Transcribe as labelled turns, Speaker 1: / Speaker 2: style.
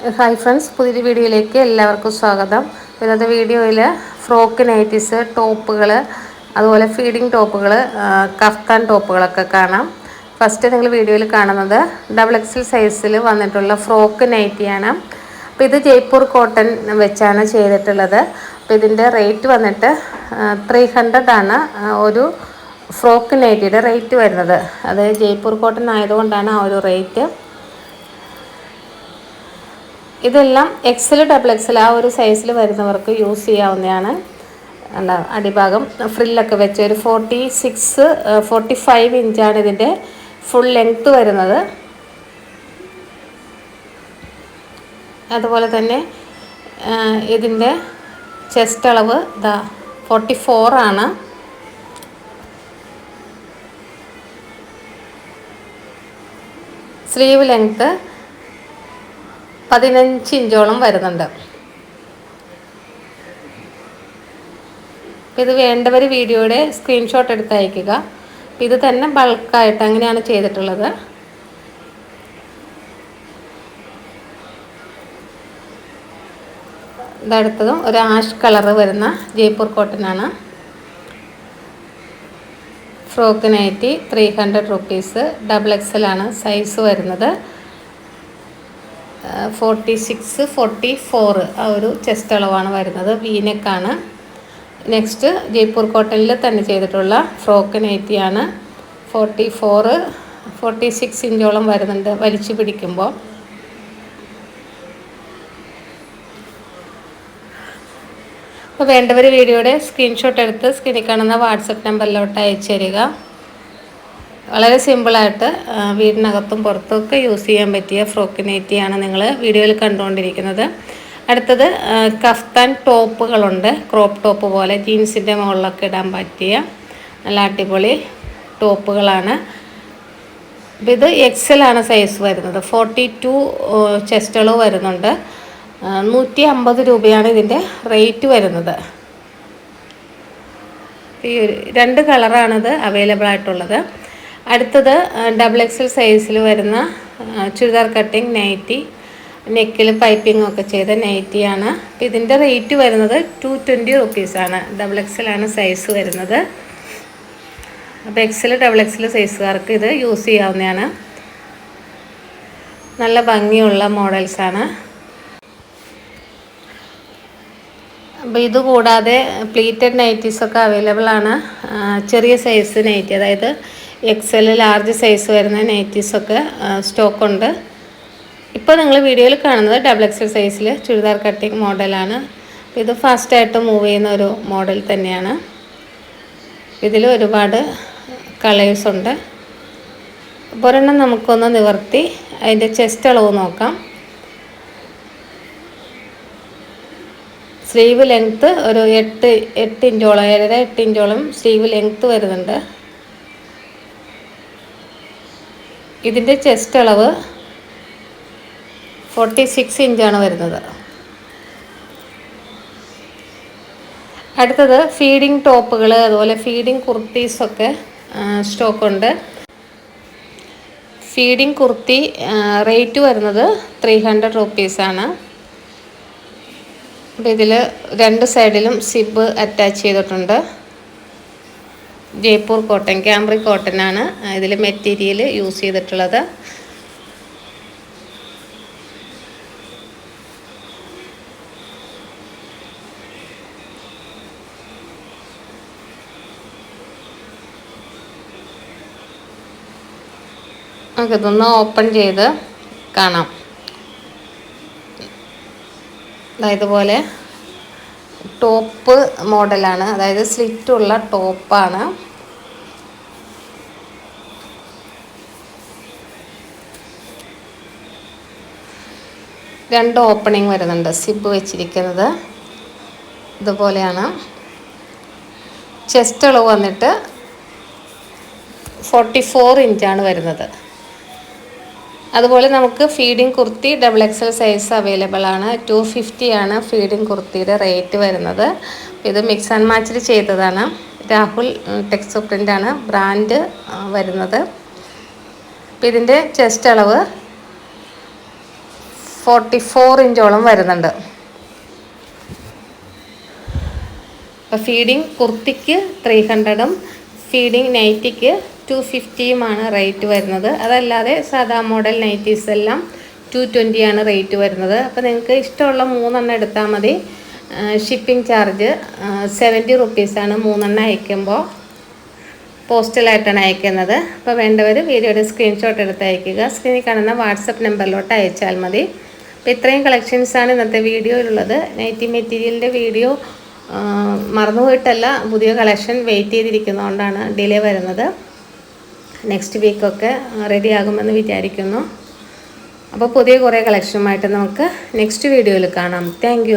Speaker 1: Hi friends പുതിയൊരു വീഡിയോയിലേക്ക് എല്ലാവർക്കും സ്വാഗതം. ഇന്നത്തെ വീഡിയോയിൽ ഫ്രോക്ക് നൈറ്റീസ് ടോപ്പുകൾ അതുപോലെ ഫീഡിങ് ടോപ്പുകൾ കഫ്താൻ ടോപ്പുകളൊക്കെ കാണാം. ഫസ്റ്റ് നിങ്ങൾ വീഡിയോയിൽ കാണുന്നത് ഡബിൾ എക്സൽ സൈസിൽ വന്നിട്ടുള്ള ഫ്രോക്ക് നൈറ്റിയാണ് അപ്പോൾ ഇത് ജയ്പൂർ കോട്ടൺ വെച്ചാണ് ചെയ്തിട്ടുള്ളത്. അപ്പോൾ ഇതിന്റെ റേറ്റ് വന്നിട്ട് ത്രീ ആണ് ഒരു ഫ്രോക്ക് നൈറ്റിയുടെ റേറ്റ് വരുന്നത്. അത് ജയ്പൂർ കോട്ടൺ ആയതുകൊണ്ടാണ് ആ ഒരു റേറ്റ് ഇതെല്ലാം എക്സൽ ഡബിൾ എക്സൽ ആ ഒരു സൈസിൽ വരുന്നവർക്ക് യൂസ് ചെയ്യാവുന്നതാണ്. എന്താ അടിഭാഗം ഫ്രില്ലൊക്കെ വെച്ച് ഒരു ഫോർട്ടി സിക്സ് ഫോർട്ടി ഫൈവ് ഇഞ്ചാണ് ഇതിന്റെ ഫുൾ ലെങ്ത്ത് വരുന്നത്. അതുപോലെ തന്നെ ഇതിന്റെ ചെസ്റ്റ് അളവ് ഇതാ ഫോർട്ടി ഫോറാണ് സ്ലീവ് ലെങ്ത്ത് പതിനഞ്ച് ഇഞ്ചോളം വരുന്നുണ്ട്. ഇത് വേണ്ടവർ വീഡിയോയുടെ സ്ക്രീൻഷോട്ട് എടുത്ത് അയക്കുക. ഇത് തന്നെ ബൾക്കായിട്ട് അങ്ങനെയാണ് ചെയ്തിട്ടുള്ളത്. ഇതടുത്തതും ഒരു ആഷ് കളറ് വരുന്ന Jaipur കോട്ടനാണ് frock nighty three hundred rupees double XL ആണ് സൈസ് വരുന്നത്. ഫോർട്ടി സിക്സ് ഫോർട്ടി ഫോർ ആ ഒരു ചെസ്റ്റ് അളവാണ് വരുന്നത്. വീനെക്കാണ് നെക്സ്റ്റ് ജയ്പൂർ കോട്ടണിൽ തന്നെ ചെയ്തിട്ടുള്ള ഫ്രോക്ക് നൈറ്റിയാണ് ഫോർട്ടി ഫോറ് ഫോർട്ടി സിക്സ് ഇഞ്ചോളം വരുന്നുണ്ട് വലിച്ചു പിടിക്കുമ്പോൾ അപ്പോൾ വേണ്ടവർ വീഡിയോയുടെ സ്ക്രീൻഷോട്ട് എടുത്ത് സ്ക്രീനിൽ കാണുന്ന വാട്സപ്പ് നമ്പറിലോട്ട് അയച്ചു തരിക. വളരെ സിമ്പിളായിട്ട് വീടിനകത്തും പുറത്തൊക്കെ യൂസ് ചെയ്യാൻ പറ്റിയ ഫ്രോക്ക് നെറ്റിയാണ് നിങ്ങൾ വീഡിയോയിൽ കണ്ടുകൊണ്ടിരിക്കുന്നത്. അടുത്തത് കഫ്താൻ ടോപ്പുകളുണ്ട്. ക്രോപ്പ് ടോപ്പ് പോലെ ജീൻസിന്റെ മുകളിലൊക്കെ ഇടാൻ പറ്റിയ നല്ല അടിപൊളി ടോപ്പുകളാണ്. അപ്പം ഇത് എക്സലാണ് സൈസ് വരുന്നത്. ഫോർട്ടി ടു ചെസ്റ്റുകൾ വരുന്നുണ്ട്. നൂറ്റി അമ്പത് രൂപയാണ് ഇതിന്റെ റേറ്റ് വരുന്നത്. ഈ രണ്ട് കളറാണിത് അവൈലബിൾ ആയിട്ടുള്ളത്. അടുത്തത് ഡബിൾ എക്സൽ സൈസിൽ വരുന്ന ചുരിദാർ കട്ടിങ് നൈറ്റി നെക്കിൽ പൈപ്പിംഗ് ഒക്കെ ചെയ്ത നൈറ്റിയാണ് അപ്പം ഇതിന്റെ റേറ്റ് വരുന്നത് ടു ട്വന്റി റുപ്പീസാണ് ഡബിൾ എക്സലാണ് സൈസ് വരുന്നത്. അപ്പോൾ എക്സൽ ഡബിൾ എക്സൽ സൈസുകാർക്ക് ഇത് യൂസ് ചെയ്യാവുന്നതാണ്. നല്ല ഭംഗിയുള്ള മോഡൽസാണ് അപ്പോൾ ഇത് കൂടാതെ പ്ലീറ്റഡ് നൈറ്റീസൊക്കെ അവൈലബിൾ ആണ്. ചെറിയ സൈസ് നൈറ്റി അതായത് എക്സൽ ലാർജ് സൈസ് വരുന്ന നൈറ്റീസൊക്കെ സ്റ്റോക്കുണ്ട് ഇപ്പോൾ നിങ്ങൾ വീഡിയോയിൽ കാണുന്നത് ഡബിൾ എക്സൽ സൈസിൽ ചുരിദാർ കട്ടിങ് മോഡലാണ് ഇത് ഫാസ്റ്റായിട്ട് മൂവ് ചെയ്യുന്ന ഒരു മോഡൽ തന്നെയാണ്. ഇതിൽ ഒരുപാട് കളേഴ്സ് ഉണ്ട്. ഒരെണ്ണം നമുക്കൊന്ന് നിവർത്തി അതിന്റെ ചെസ്റ്റ് അളവ് നോക്കാം. സ്ലീവ് ലെങ്ത്ത് ഒരു എട്ട് എട്ട് ഇഞ്ചോളം ഏഴര എട്ട് ഇഞ്ചോളം സ്ലീവ് ലെങ്ത്ത് വരുന്നുണ്ട്. ഇതിന്റെ ചെസ്റ്റ് അളവ് ഫോർട്ടി സിക്സ് ഇഞ്ചാണ് വരുന്നത്. അടുത്തത് ഫീഡിങ് ടോപ്പുകൾ അതുപോലെ ഫീഡിങ് കുർത്തീസൊക്കെ സ്റ്റോക്കുണ്ട് ഫീഡിങ് കുർത്തി റേറ്റ് വരുന്നത് ത്രീ ഹൺഡ്രഡ് റുപ്പീസാണ് അപ്പോൾ ഇതിൽ രണ്ട് സൈഡിലും സിബ് അറ്റാച്ച് ചെയ്തിട്ടുണ്ട്. ജയ്പൂർ കോട്ടൺ ക്യാമ്പ്രി ആണ് ഇതിൽ മെറ്റീരിയൽ യൂസ് ചെയ്തിട്ടുള്ളത്. നമുക്കിതൊന്ന് ഓപ്പൺ ചെയ്ത് കാണാം. ഇതുപോലെ. ടോപ്പ് മോഡലാണ്. അതായത് സ്ലിറ്റുള്ള ടോപ്പാണ്. രണ്ട് ഓപ്പണിംഗ് വരുന്നുണ്ട്. സിബ് വെച്ചിരിക്കുന്നത് ഇതുപോലെയാണ്. ചെസ്റ്റ് അളവ് വന്നിട്ട് ഫോർട്ടി ഫോർ ഇഞ്ചാണ് വരുന്നത്. അതുപോലെ നമുക്ക് feeding kurti double XL size available ആണ്. ടു ഫിഫ്റ്റി ആണ് ഫീഡിങ് കുർത്തിയുടെ റേറ്റ് വരുന്നത്. ഇത് മിക്സ് ആൻഡ് മാച്ചിൽ ചെയ്തതാണ്. രാഹുൽ ടെക്സ് ആണ് ബ്രാൻഡ് വരുന്നത്. ഇതിന്റെ ചെസ്റ്റ് അളവ് ഫോർട്ടി ഫോർ ഇഞ്ചോളം വരുന്നുണ്ട്. അപ്പോൾ ഫീഡിങ് കുർത്തിക്ക് ത്രീ ഹൺഡ്രഡും ഫീഡിങ് നൈറ്റിക്ക് ടു ഫിഫ്റ്റിയുമാണ് റേറ്റ് വരുന്നത്. അതല്ലാതെ സാധാ മോഡൽ നൈറ്റീസ് എല്ലാം ടു ട്വന്റിയാണ് റേറ്റ് വരുന്നത്. അപ്പോൾ നിങ്ങൾക്ക് ഇഷ്ടമുള്ള മൂന്നെണ്ണം എടുത്താൽ മതി. ഷിപ്പിംഗ് ചാർജ് സെവന്റി റുപ്പീസാണ് മൂന്നെണ്ണം അയക്കുമ്പോൾ പോസ്റ്റലായിട്ടാണ് അയക്കുന്നത്. അപ്പോൾ വേണ്ടവർ വീഡിയോയുടെ സ്ക്രീൻഷോട്ട് എടുത്ത് അയക്കുക. സ്ക്രീനിൽ കാണുന്ന വാട്സപ്പ് നമ്പറിലോട്ട് അയച്ചാൽ മതി. അപ്പോൾ ഇത്രയും കളക്ഷൻസാണ് ഇന്നത്തെ വീഡിയോയിലുള്ളത് നൈറ്റി മെറ്റീരിയലിന്റെ വീഡിയോ മറന്നുപോയിട്ടല്ല പുതിയ കളക്ഷൻ വെയിറ്റ് ചെയ്തിരിക്കുന്നതുകൊണ്ടാണ് ഡിലേ വരുന്നത്. നെക്സ്റ്റ് വീക്കൊക്കെ റെഡി ആകുമെന്ന് വിചാരിക്കുന്നു. അപ്പോൾ പുതിയ കുറേ കളക്ഷനുമായിട്ട് നമുക്ക് നെക്സ്റ്റ് വീഡിയോയിൽ കാണാം. താങ്ക്